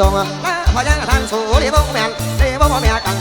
ดงพยัญชนะสูริบงแมนริบงแม่กัง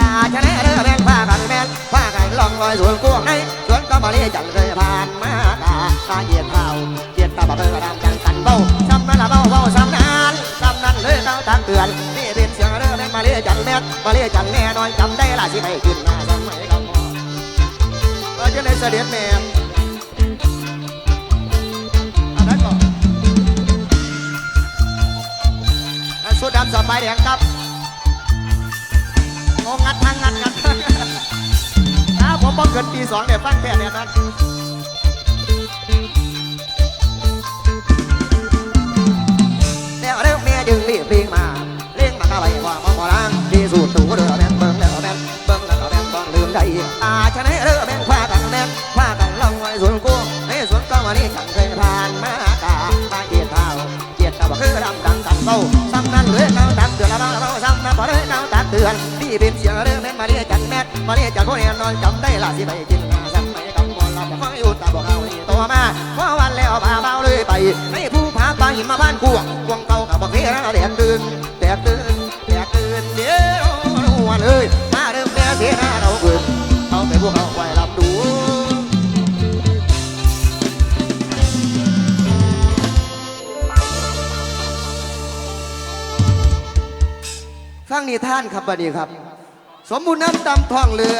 อาชนะเรือแบนผ้ากันแบนผ้ากันลองลอยสวนกวงในสวนก็มาเรียจันเลยผ่านมากาตาเหยียดเท้าเหยียดตาบักเออกระดามจังกันเบ้าซ้ำนั้นละเบ้าเบ้าซ้ำนั้นซ้ำนั้นเลยเราทักเตือนนี่เป็นเสียงเรือแบนมาเรียจันแม่มาเรียจันแน่นอนจำได้ละสิไปขึ้นมาสมัยกับพ่อเออจะได้เสด็จแม่อันนั้นก่อนอันสุดดำสบายแดงครับ งัดทางงัดงัดนะผมบอกเกินปีสองเดี๋ยวฟังแค่เนี่ยนั้นแล้วเร็วแม่จึงรีบเร่งมาเร่งมาก็ไปว่ามาพอล้างที่สุดตัวเรือแม่นเบิ้งแล้วแม่นเบิ้งแล้วแม่นต้องลืมได้อาชนะเรือแม่นคว้ากันแม่นคว้ากันลองไว้ส่วนกูในส่วนก็มานี่ฉันเคยผ่านมากามาเหยียดเท้าเหยียดตะบักคือดำดังกันเบ้าซ้ำนั้นเลยเนาตักเตือนละเบ้าละเบ้าซ้ำนั้นพอเลยเนาตักเตือน นี่เป็นเสียงเรื่องแม่นมาเรียกจันแม่มาเรียกจันคนแน่นอนจำได้ละสิไปกินนาซ้ำไปกับมอลำคอยอยู่ตาบอกเอานี่ตัวมาเพราะวันแล้วพาเบาเลยไปในผู้พาไปมาบ้านกวงกวงเก่ากับบักเฮียแตกตื่นแตกตื่นแตกตื่นเดี๋ยววันเลยมาเริ่มแม่เสียหน้าเราเกินเขาไปพวกเขาไว้รับ ฟังนิทานครับบัดนี้ครับ สมบูรณ์น้ำตำท้องเรือ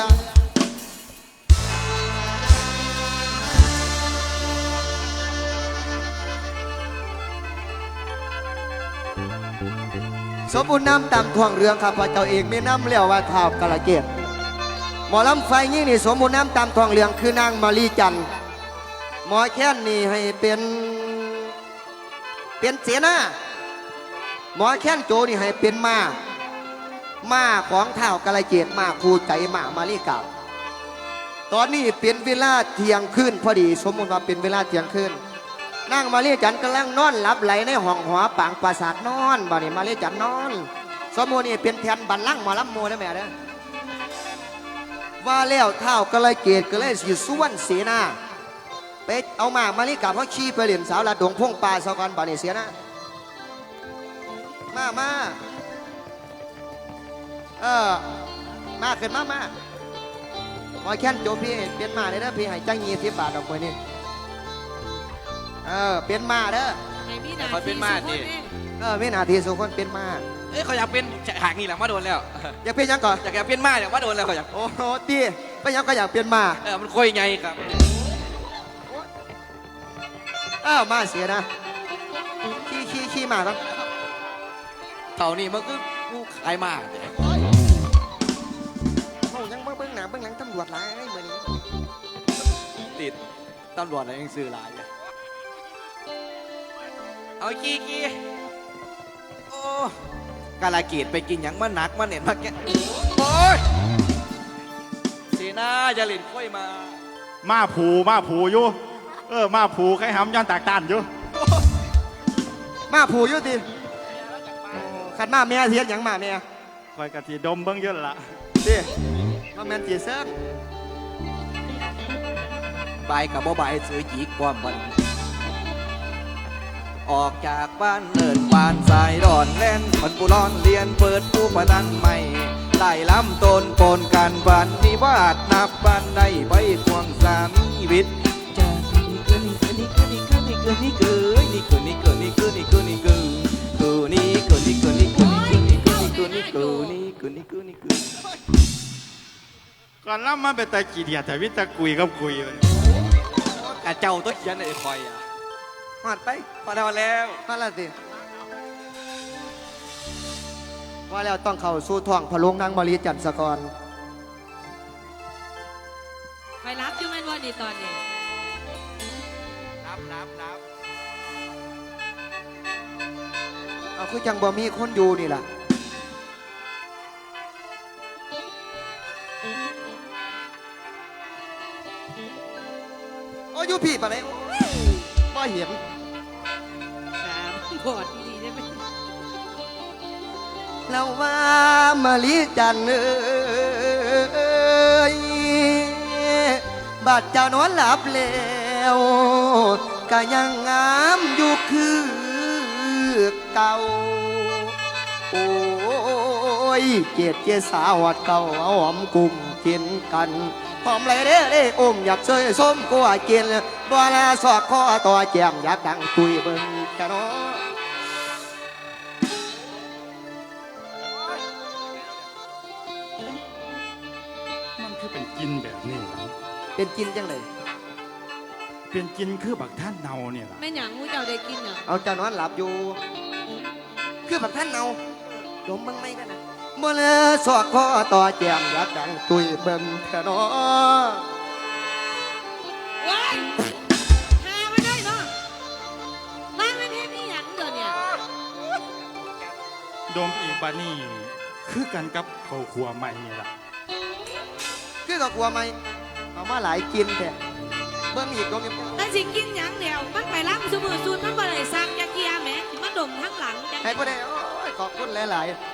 สมบูรณ์น้ำตำท้องเรือครับพระเจ้าเอกมีน้ำเลี้ยวว่าท้าวกระเกตหมอลำไฟยิ่นี่สมบูรณ์น้ำตำท้องเรืองคือนางมารีจันหมอแค้นนี่ให้เป็นเป็นเสนาหมอแค้นโจนี่ให้เป็นมา มาของเท้ากระเกตมาคูใจมามาลีกาตอนนี้เป็นเวลาเที่ยงคืนพอดี สมมติว่าเป็นเวลาเที่ยงคืนนั่งมาเรียจันกำลังนอนหลับไหลในห้องหัวปางปราสาทนอนบ่นี่มาเรียจันนอน สมมตินี่เป็นแทนบันลังมอลำโมได้ไหมเด้อว่าแล้วเท้ากระเกตก็เลยสิส่วนเสนาไปเอามามาลีกาเพราะขี้ไปเหรียญสาวละดงพงป่าสะกอนบ่นี่เสียนะมามา เออ มาขึ้นมามาหมอยแค้นโจพี่เปลี่ยนมาเลยเด้อพี่ให้จ้างยี่สิบบาทดอกไม้นี่เออเปลี่ยนมาเด้อไอ้มีหนาคอยเป็นมาดิเออไม่นาทีสุคนเปลี่ยนมาเอ้ยเขาอยากเป็นหากนี่แหละมาโดนแล้วอยากเปลี่ยนหยังก่อนอยากอยากเป็นมาอยากมาโดนแล้วเขาอยากโอ้โหตีไปยังก็อยากเปลี่ยนมาเออมันคุยไงครับอ้าวมาเสียนะขี้ขี้ขี้มาครับเท่านี้มันก็กูขายมาำรวจหลายเหมือนนี้ติดตำรวจอะไรยังซื้อหลายเลยเอากี้กี้โอ้กาลาเกีดไปกินหยังมาหนักมาเน็ตมาแกโอ้ยสีหน้าจะเล่นค่อยมามาผูมาผูอยู่เออมาผูใครหำยันตากตานอยู่มาผูอยู่ติโอ้ขันมาแม่เสียหยังมาแม่คอยกะทีดมเบิ้งเยอะละดิมา แม่นจีเซิร์บายกับบ่บายซื้อจีกความบันออกจากบ้านเดินบานสายดอนแล่นมันปุร้อนเรียนเปิดผู้ประนันใหม่ไล่ล้ำตนปนกันบันนิวาสนับบันได้ใบควงสามีวิตจะนี่คือนี่คือนี่คือนี่คือนี่คือนี่คือนี่คือนี่คือนี่คือนี่คือนี่คือคือนี่คือนี่คือนี่คือนี่คือนี่คือนี่คือนี่คือนี่คือนี่คือก่ อนล่ำมาเป็นตะกี้เดียแต่วิตะกุยกับกุยมันกะเจ้าตัวเขียนไอ้คอยอะหอดไปพอแล้วแล้วมาและสิว่าแล้วต้องเข้าสู่ท้องพระโลงนางมารีจันทร์สกรไปรับอยู่แม่นวันนี้ตอนนี้นับนับนับเอาคือจังบ่มีคนอยู่นี่ล่ะ อ้ยอยู่พี่ปะเนี่ยบ่เห็นสามบอดดีได้ไหมเราว่ามาลีจันเอ้ยบัดเจ้านอนหลับแล้วก็ยังงามอยู่คือเก่า โอ้ยเกียดเจสาวดเก่าเอาหอมกลุ่มกินกัน หอมเลยเด้เด้อมอยากเซยส้มกัวกินบัวลาสอดคอต่อแจมอยากดังตุยเบิ่งกันเนาะมันคือเป็นกินแบบนี้ล่ะเป็นกินจังเลย เป็นกินคือบักท่านเนาเนี่ยล่ะแม่หยังมูเจ้าได้กินเหรอเอาเจ้านอนหลับอยู่ คือแบบท่านเอาดมเบิ่งไม่กันนะบ่ เลอสอดคอต่อแจมอยากดังตุยเบิ่งกันเนาะว้ายหาไม่ได้เนาะมาไม่เทนี่หยังเดี๋ยวเนี่ยดมอีกบานี่คือกันกับเขาวครัวใหม่นี่ล่ะคือก็กลัวไหมเอามาหลายกินแต่เบิ่งอีกดมอีกนั่นสิกินหยังเดียวมันไปรับสมือสูตรมันบ่ได้สั่งจักเกียแหมมาดมทั้งหลังจังให้ก็ได้โอ้ยขอบคุณหลายๆ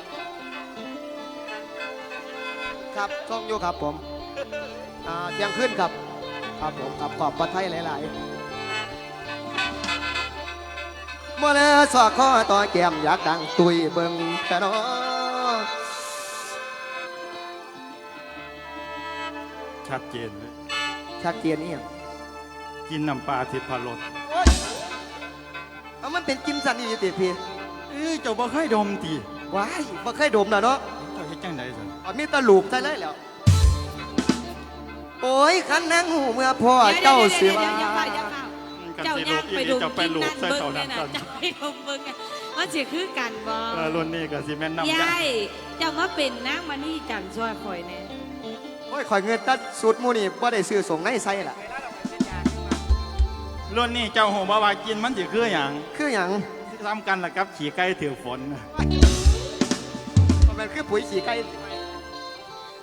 ครับช่องอยู่ครับผมอ่าเที่ยงขึ้นครับ ครับผมครับขอบประไทยหลายๆเมื่อเลอสอดคอต่อแก้มอยากดังตุยเบิ่งแค่นอชัดเจนเลยชัดเจนนี่ยังกินน้ำปลาทิพรสเอามันเป็นกินสันนี่ติพี่เอ้ยเจ้าบ่เคยดมติว้ายบ่เคยดมนะเนาะเจ้าเฮ็ดจังไดสัน เอามีแตะลูบใส่เลยแล้ว โอ้ยคันนั่งหูเมื่อพ่อเจ้าสิว่าเดี๋ยวๆๆๆอย่าเฝ้าอย่าเฝ้าเจ้าย่างไปดมเจ้าไปกินลูกนั่นใส่เบิ่งเต่าเนี่ยนั้นนะก่อนเจ้าไปดมเบิ่งอะมันสิคือกันบ่เออรุ่นนี้ก็สิแม่นน้ำยยาายเจ้ามาเป็นนางมานี่จันทร์ช่วยคอยแน่โอ้ยข่อยเงินตัดสุดหมูนี่บ่ได้ซื้อส่งในไส้ล่ะรุ่นนี้เจ้าหูบ่ว่ากินมันสิคือหยังคือหยังทำกันล่ะครับขี่ไก่ถือฝนมันคือปุ๋ยขี้ไก่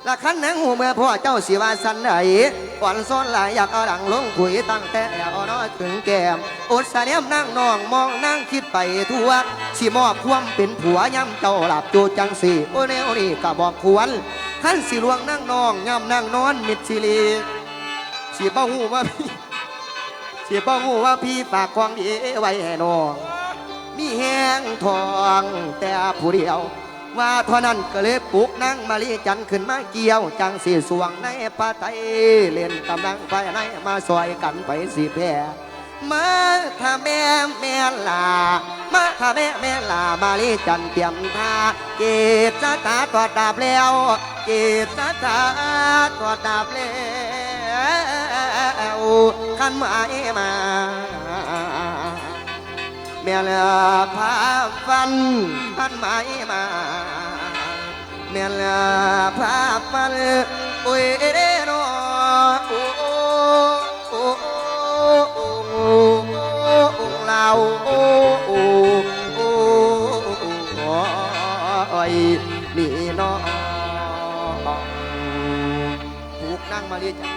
ละคันนังหูเมื่อพ่อเจ้าสิว่าสันไหนก่อนซ้อนหลายอยากเอาดังลงขุยตั้งแต่เอาน้อยถึงแก้มอดสะเนียมนั่งนองมองนั่งคิดไปทั่วสิมอบความเป็นผัวย่ำเจ้าหลับจูจังสีโอ้แนวนี่ก็บอกควรขันสิลวงนั่งนองย่ำนั่งนอนมิดสิลีสิบ่หูว่าพี่สิบ่หูว่าพี่ฝากของดีไว้ให้น้องมีแห้งทองแต่ผู้เดียว ว่าเท่านั้นก็เลยปลุกนั่งมาลีจันขึ้นมาเกี่ยว จังสีสวงในปาไทยเล่นกำลังไฟในมาซอยกันไปสิแพร่มาถ้าแม่แม่ลา มาถ้าแม่แม่ลามาลีจันเตรียมท่าเกตสตาตอดดาบแล้ว เกตสตาตอดดาบแล้วขันมาเอมา แม่เลือพาฟันพันไม้มาแม่เลือพาฟันโอ้ยเด้นอโอ้โอ้โอ้โอ้โอ้ลาวโอ้โอ้โอ้โอ้ยนี่น้องผูกนั่งมาเรียจัง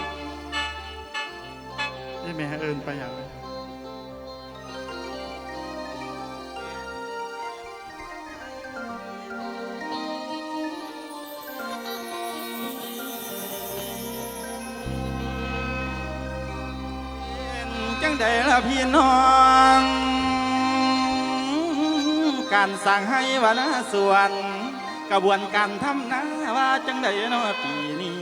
นี่แม่เอิ้นไปหยังเป็ จังใดล่ะพี่น้อง การสั่งให้วานาส่วน กระบวนการทำนาว่าจังใดเนาะปีนี้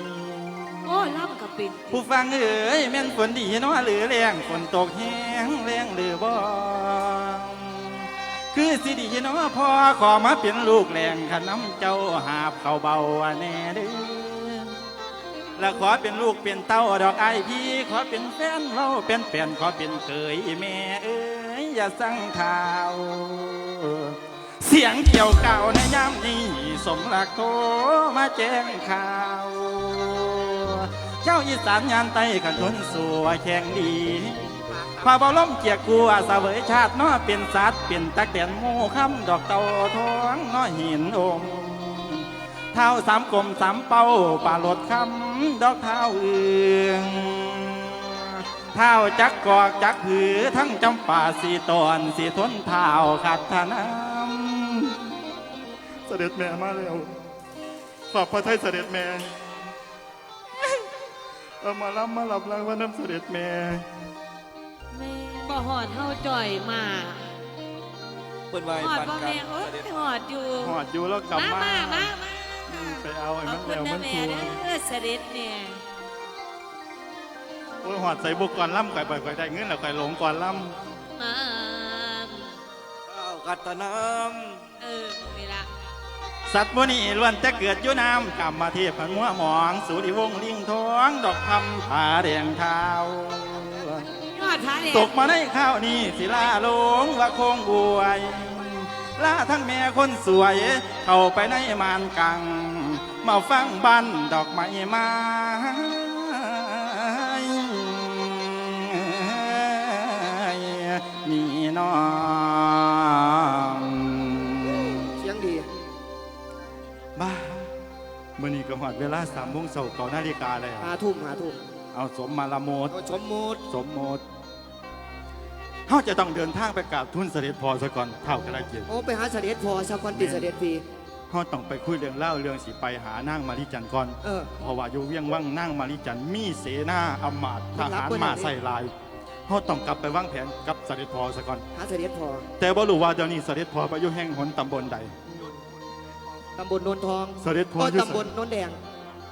โอ้ล่ำกับเป็นผู้ฟังเอ๋ยแม่นฝนดีเนาะหรือแรงฝนตกแห้งแรงหรือบ่คือสิดีเนาะพ่อขอมาเป็นลูกแรงขน้ำเจ้าหาบเขาเบาแน่เด้อ และขอเป็นลูกเป็นเต้าดอกไอพี่ ขอเป็นแฟนเราเป็นแฟนขอเป็นเคยแม่เอ้ยอย่าสั่งข่าว เสียงเกี่ยวเก่าในยามนี้สมรักโทรมาแจ้งข่าว เจ้าอีสานงานไต้ขันทนสัวแข่งดีพระบรมเกียรติกูอาสาเวยชาตินาะเป็นสัตว์เป็นตักแตนโมคำดอกเตาท้องนาะหินอมเท้าสามกลมสามเป้าป่าลดคำ ดอกเท้าเอืองเท้าจักกอกจักผือทั้งจำป่าสีตอนสีทนเท้าขัดทนำเสด็จแม่มาแล้วขอบพระทัยเสด็จแม่เอามารับมาหลับรางว่าน้ำเสด็จแม่แม่บ่หอดเฮาจ่อยมาเปิ้นไว้หอดปันบ่กัแม่นโอ้ยเสด็จหอดอยู่หอดอยู่แล้วกลับมามามามามาอืม ไปเอาไอ้ขอมับนคุณแล้วนะมันแม่ทัวเด้อเสด็จแม่โอ้ยหอดใส่บุกก่อนล่ำก่อยบ่อยก่อยได้เงินแล้วก่อยหลงก่อนล่มาข้าวกัตนามเออนี่ละำสัตว์มนี่ล้วนแต่เกิดอยู่น้ำกำมาเทียบพันมัวหมอง สูดิวงลิงทองดอกคำผาแดงเท้าหอดพระเนี่ยตกมาในข้าวนี่สิลาลงว่าคงบวย ลาทั้งแม่คนสวย เข้าไปในมานกัง มาฟังบันดอกไม้มานี่น้องเสียงดีบ้ามื่อนี้ก็หอดเวลาสามโมงเสาร์ก่อนาฬิกาแล้วหาทุ่มหาทุ่มเอาสมมาละโมดเอาสมมุติสมโมด เขาจะต้องเดินทางไปกราบทุนเสด็จพอซะก่อนเท่ากันละเกียรติโอ้ไปหาเสด็จพอสักวันติเสด็จพีเขาต้องไปคุยเรื่องเล่าเรื่องสิไปหานางมาริจันทร์ก่อนเออ เพราะว่าอยู่เวียงว่างนางมาริจันทร์มีเสนาอำมาตย์ทมันรับหารไว้มาแล้วนี่ใส่ลายเขาต้องกลับไปวางแผนกับเสด็จพอซะก่อน หาเสด็จพอแต่บ่รู้ว่าเดี๋ยวนี้เสด็จพอไปอยู่แห่งหนตำบลใด ตำบลโนนทองเสด็จพอโอ้อยู่ตำบลโนนแดง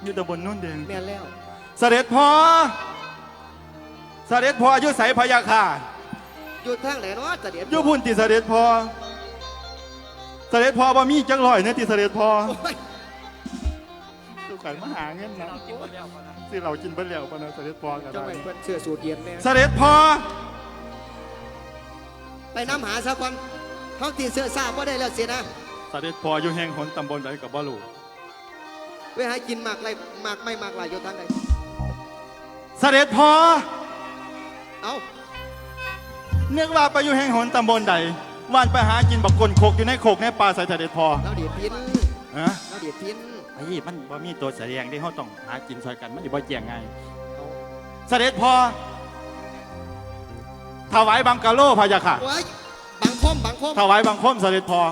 อยู่ตำบลโนุ่นเดงแม่นแล้ว เสด็จพอเสด็จพออยู่ไสพะยาค่ะ อยู่ทางไหนเนาะเสด็จอยู่พุ่นติเสด็จพอ เสด็จพอบ่มีจังลอยเนี่ยติเสด็จพอโอ้ยลูกไข่มาหาเงินนะที่เรากินเบิ่แล้วปะนะเสด็จพอกันจังหวะเพิ่นเสื้อสูทเย็นแม่เสด็จพอไปน้ำหาสักวันเขาตีเสื้อทราบว่าได้แล้วเสียนะเสด็จพออยู่แห่งหนตำบลใดกับบ่รู้ไปหากินหมากไรหมากไม่หมากไรอยู่ทางไหนเสด็จพอ เอา เนึกว่าไปอยู่แห่งหนตำบลใดว่านไปหากินบักกลโคกอยู่ในโคกในป่าใส่เสด็จพอเราเดียดพินฮะเราเดียดพินไอ้ยี่มันบ่มีตัวแสดงที่เขาต้องหากินซอยกันมันสิบ่เจียงไงเอาเสด็จพอถวายบังกะโลพะยะค่ะโอ้ยบางคมบางคมถวายบังคมเสด็จพอ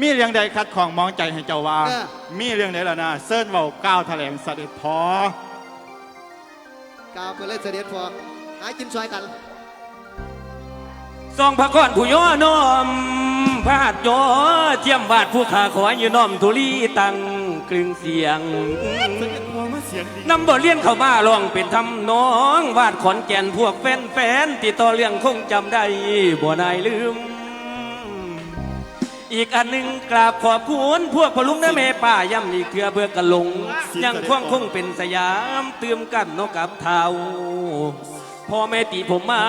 มีเรื่องใดคัดของมองใจให้เจ้าว่าเออมีเรื่องใดล่ะนะเซิร์นเว้าก้าวแถลงเสด็จพอกาวไปเลยเสด็จพอหากินซอยกัน ทรงพระกรผู้ย่อน้อมพระหัตถ์ย่อเทียมบาทผู้ขาขออยู่น้อมทุลีตังกลึงเสียงเสด็จพอมาเสียงดีนำบทเรียนเข้ามาลองเป็นทำนองวาดขอนแก่นพวกแฟนแฟนๆติดต่อเรื่องคงจำได้บ่นายลืม อีกอันหนึ่งกราบขอบคุณพวกพอลุงนะแม่ป้าย่ำนี่เกลือเบื่อกะหลง ยังคงคงเป็นสยามเติมกันเนกกับเท้า พ่อแม่ตีผมมา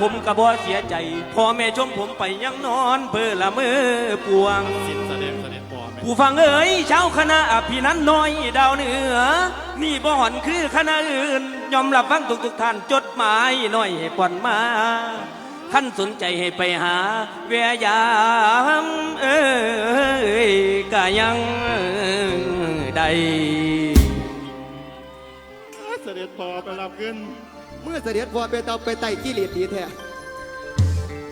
ผมกะบ่เสียใจ พ่อแม่ชมผมไปยังนอนเพื่อละเมือปวงแสดงเสด็จพอไหมผู้ฟังเอ๋ยชาวคณะอภินันท์น้อยดาวเหนือ นี่บ่หอนคือคณะอื่น ยอมรับฟังทุกทุกๆท่านจดหมายน้อยให้ป่อนมา ท่านสนใจให้ไปหาเวียยามเอ้ยก็ยังได้ เสด็จพอไปรับเงินเมื่อเสด็จพอไปเตาไปไต่กิเลสดีแท้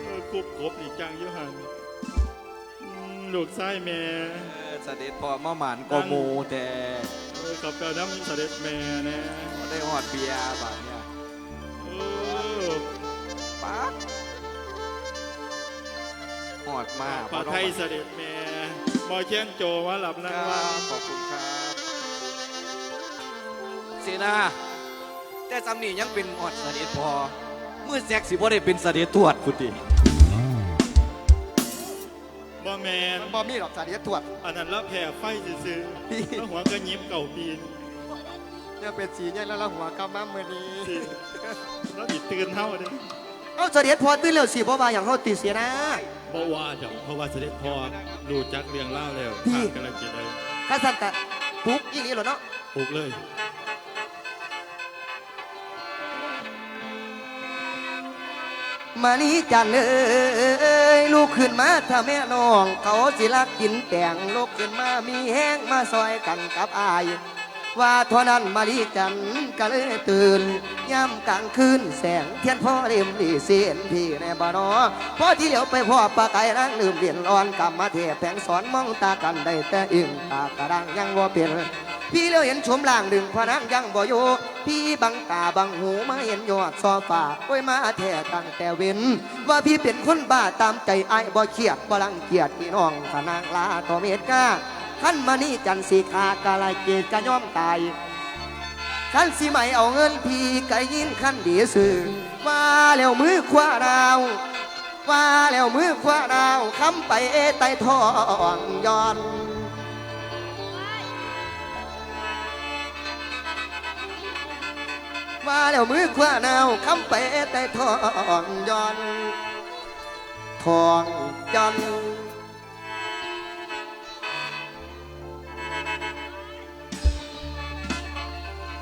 เออคุบครบนี่จังอยุหันอืมลูกไส้แม่เออเสด็จพอมาหมานกอหมูแต่เออกับเจ้าน้ำเสด็จแม่แน่ได้หอดเบียร์บาดเนี่ยเออป๊าดหอดมากพระไทยเสด็จแม่บอเชียนโจว่าหลับคนั่งรัว่า บขอบคุณครับเสนา แต่สำนียังเป็นหอดเสด็จพอมือแซกสิบ่ได้เป็นเสด็จตรวจพุทธิบ่แมนมันบ่มีหรอกเสด็จตรวจอันนั้นละแผ่ไฟซื่อๆแล้วหัวก็ยิ้มเก่าปีนเนี่ยเป็นสีเนี่ยแล้วเราหัวกำมั่มมือนี้สิแล้วอีตื่นเท่าเด้เอาเสด็จพอตื่นแล้วสิเพราะว่าอย่างเขาติดเสียนะบ่ว่าดอกเพราะว่าเสด็จพ่อรู้จักเรียงเล่าวแล้วพี่ขาดกันแล้วจะได้ข้าสันกะปุ๊กอีหลีเหรอเนาะปลูกเลย มานี้จันเอ้ยลูกขึ้นมาถ้าแม่น้อง เขาสิลักกินแตงลูกขึ้นมามีแห้งมาซอยกันกับอาย ว่าเท่านั้นมาลีจันก็เลยตื่นย่ำกลางคืนแสงเทียนพ่อเรียมดีเสียนพี่ในบ้านนอพ่อที่เหลียวไปพ่อปลาไก่นั่งลืมเรียนอ่อนกลับมาเทแผงสอนมองตากันได้แต่อึ่งตากระดังยังว่าเปลี่ยน พี่เลี้ยวเห็นชมล่างดึงพนังยังบ่อยู่พี่บังตาบังหูมาเห็นยอดซอฟ้าโอ้ยมาแท้ตั้งแต่เว้น ว่าพี่เป็นคนบ้าตามใจไอ้ายบ่เครียดบ่รังเกียจพี่น้องขนางลาต่อเมตกาขั้นมานี่จันสีขากาลายเกตจะย่อมตายขั้นสิไม่เอาเงินพี่ก็ยินขั้นดีสื่อว่าแล้วมือคว้าดาวว่าแล้วมือคว้าดาวคำไปเอไตทองย้อน ว่าแล้วมือขวาแนวคำไปแต่ทองย้อนทองย้อน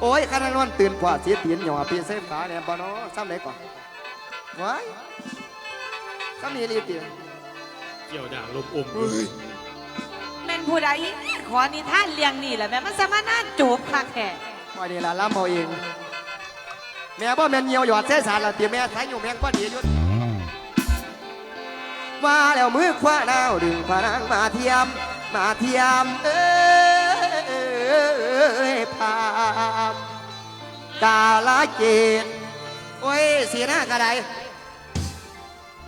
โอ้ยขนาดนอนตื่นกว่าเสียตีนหยอพี่เซฟขาเนี่ยบ่เนาะซ้ำไหนก่อนว้ายซ้ำนี่รีบตีเกี่ยวด่างลมอมแม่นผู้ใดขอนิทานเลี้ยงนี่แหละแม่มันสามารถน่าจูบคักแท้ว่านี่ล่ะล้ำเอาเอง แม่บ่แม่นเหี่ยวหยอดเสสารละตีแม่ไทยอยู่แม่งบ่ดีอยุดมาแล้วมือขวาดาวดึงพนังมาเทียม มาเทียม เอ้ยพามกาลเกตโอ้ยเสียหน้ากระได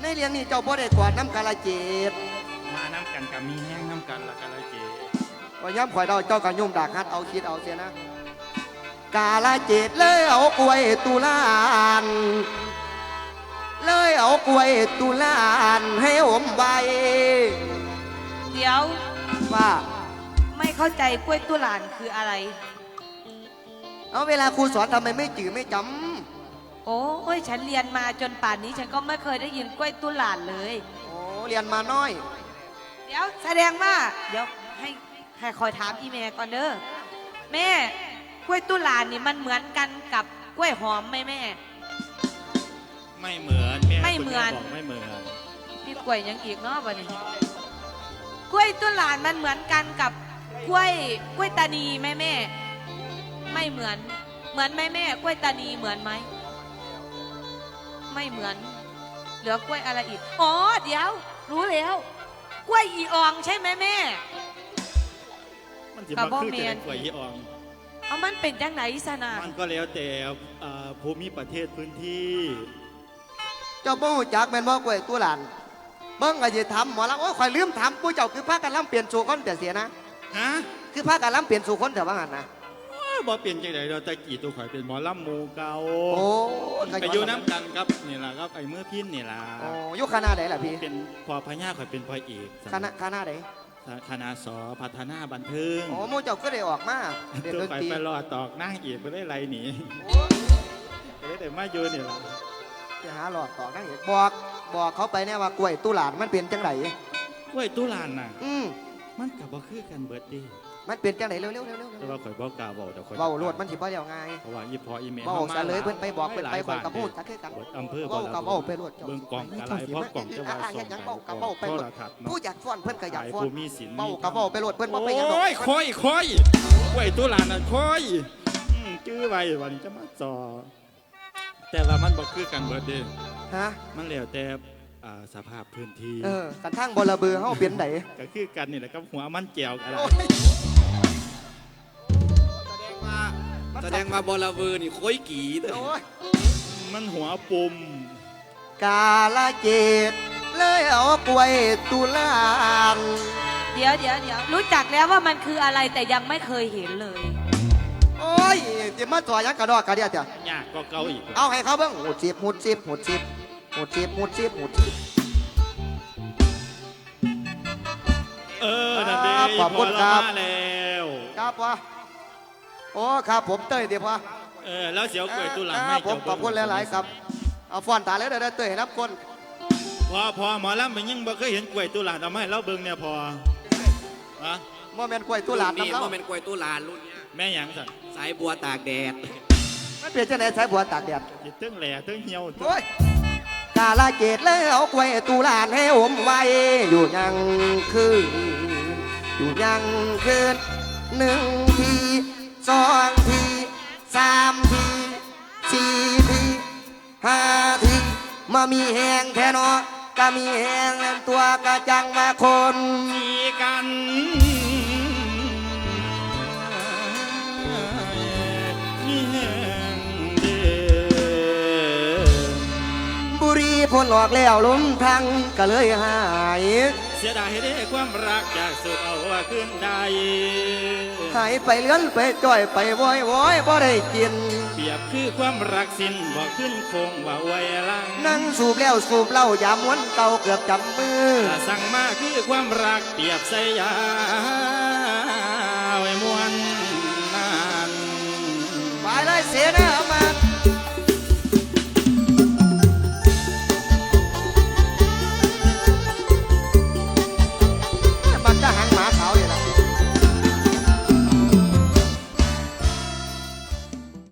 ในเรียงนี้เจ้าบ่ได้กวาดน้ำกาลเกตมาน้ำกันกับมีแห้งน้ำกันละกันละเจว่าย้ำข่อยเราเจ้าก็ยุ่มดากฮัดเอาคิดเอาเสียนะ กาลเกตเลยเอากล้วยตุลานเลยเอากล้วยตุลานให้อมใบเดี๋ยวว่าไม่เข้าใจกล้วยตุลานคืออะไร เอาเวลาครูสอนทำไมไม่จืดไม่จโอ้ยฉันเรียนมาจนป่านนี้ฉันก็ไม่เคยได้ยินกล้วยตุลานเลยำโอ้เรียนมาน้อย เดี๋ยวแสดงว่า เดี๋ยวให้ให้คอยถามอีเมลก่อนเด้อแม่ กล้วยตุลานนี่มันเหมือนกันกับกล้วยหอมไหมแม่ ไม่เหมือนแม่ไม่เหมือน คุณแบอกไม่เหมือนพี่กล้วยยังอีกเนาะวันนี้กล้วยตุลานมันเหมือนกันกับกล้วยกล้วยตานีไหมแม่ ไม่เหมือน เหมือนไหมแม่ กล้วยตานีเหมือนไหม ไม่เหมือน เหลือกล้วยอะไรอีก อ๋อ เดี๋ยว รู้แล้ว กล้วยอีอองใช่ไหมแม่ มันจะกัมาบบ่คือแม่จะนเป็นกล้วยยี่ออง เอามันเป็นจังไหนสนามันก็แล้วแต่อ่าภูมิประเทศพื้นที่ เจ้าบ่รู้จักแม่นบ่กล้วยตุลานเบิ่งก็สิทำหมอลำโอ้ยข่อยลืมทำผู้เจ้าคือพากันลำเปลี่ยนสู่คนแต่เสียนะ ฮะคือพากันลำเปลี่ยนสู่คนแต่ว่างั้นนะอ้าวบ่เปลี่ยนจังไดเราตะกี้ตัวข่อยเป็นหมอลำหมูเก่าโอ้ไปอยู่น้ำกันครับนี่ล่ะครับไอ้เมื่อพินนี่ล่ะโอ้อยุคณะไหนล่ะพี่เป็นพอพญาข่อยเป็นพอเอกคณะคณะไหน คณะสอพัฒนาบันเทิงโอ้หมู่เจ้าก็ได้ออกมาเรียนตัวดนข่อยตรีไปรอตอกนั่งเอกไปได้ไรหนีก็ได้แต่มาอยู่นี่ล่ะไปหาหลอดต่อนั่งอีกบอกบอกเขาไปเนี่ยว่ากล้วยตุลานมันเป็นจังไหนกล้วยตุลานน่ะ อืมมันกับบ่คือกันเบิดเดี มันเป็นจังไหนเร็วๆเร็วๆเร็วแต่ว่าข่อยบ่กล้าเว้าแต่ข่อยๆเว้าโลดมันสิบ่เดียวง่ายเพราะว่าอีพออีเมลเว้าซะเลยเพิ่นไปบอกเพิ่นไปหลายข่อยกับบ้านพูดซะคือกันเบิดอำเภอเว้ากับเว้าไปโลดเบิ่งกล่องกะไรเพราะกล่องจะว่าอะส่เฮ็งดหยังกัเว้ากับเว้าไปโทโลรดทัศน์ผู้เนาะอยากฟ้อนเพิ่นก็อยากขายฟ้อนภูมิศิลป์เว้ากับเว้าไปโลดเพิ่นบ่ไปหยังดอกโอ้ยค่อยค่อยกล้วยตุลานน่ะค่อยอืมจื้อไว้วันนี้จะมาจอแต่ว่ามันบ่คือกันเบิดเด้ฮะมันแล้วแต่อ่าสภาพพื้นที่ เออกันทางบ่ระเบือเฮาเป็นไดก็คือกันนี่แหละกับหัวมันแก้วกันโอ้ย แสดงมาบอลเวอร์นี่โค้ยกี่เด้อโอ้ยมันหัวปุ่มกาลเกตเลยเอากล้วยตุลานเดี๋ยวเดี๋ยวเดี๋ยวรู้จักแล้วว่ามันคืออะไรแต่ยังไม่เคยเห็นเลย โอ้ยจะมาต่อยังกระดอกกระเดียดเถอะยากก็เก่าอีกเอาให้เขาเบิ่งหูสิบหูสิบหูสิบหูสิบหูสิบหูสิบเออนั่นเด้ขอบคุณครับพอเามาแล้วครับวะ โอ้ครับผมเต้ยเดี๋ยวพอเออแล้วเสียวกล้วยตุลานคไม่รับผมขอบคุณหลายๆครับเอาฟอนตาเลยเดี๋ยวเดี๋ยวเต้ยนับคนพอพอหมอลำเป็นยังบ่เคยเห็นกล้วยตุลานเอามาให้เราเบิ่งเนี่ยพอฮะโมเมนต์กล้วยตุลานนี่น้ำเล่ามันเป็นกล้วยตุลานรุ่นเนี้ยแม่หยังสั่นสายบัวตากแดดมันเปลี่ยนจังไหนสายบัวตากแดดจิตึ้งแหล่ตึ้งเหี่ยวโอ้ยกาลเกตแล้วกล้วยตูลานให้อมไว้อยู่ยังคืนอยู่ยังคืนหนึ่งที สองทีสามทีสี่ทีห้าทีมามีแหงแค่นอก็มีแหงตัวกระจังมาคน มีกัน พ้นออกแล้วล้มทั้งก็เลยหาย เสียดายได้ความรักจากสุขเอาว่าขึ้นได้หายไปเลื่อนไปจ่อยไปว้อยว้อยบ่ได้กิน เปรียบคือความรักสิ้นบ่ขึ้นคงว่าไว้ลังนั่งสูบแล้วสูบเหล้ายามวนเก่าเกือบจำมือ ถ้าสั่งมาคือความรักเปรียบใส่ยา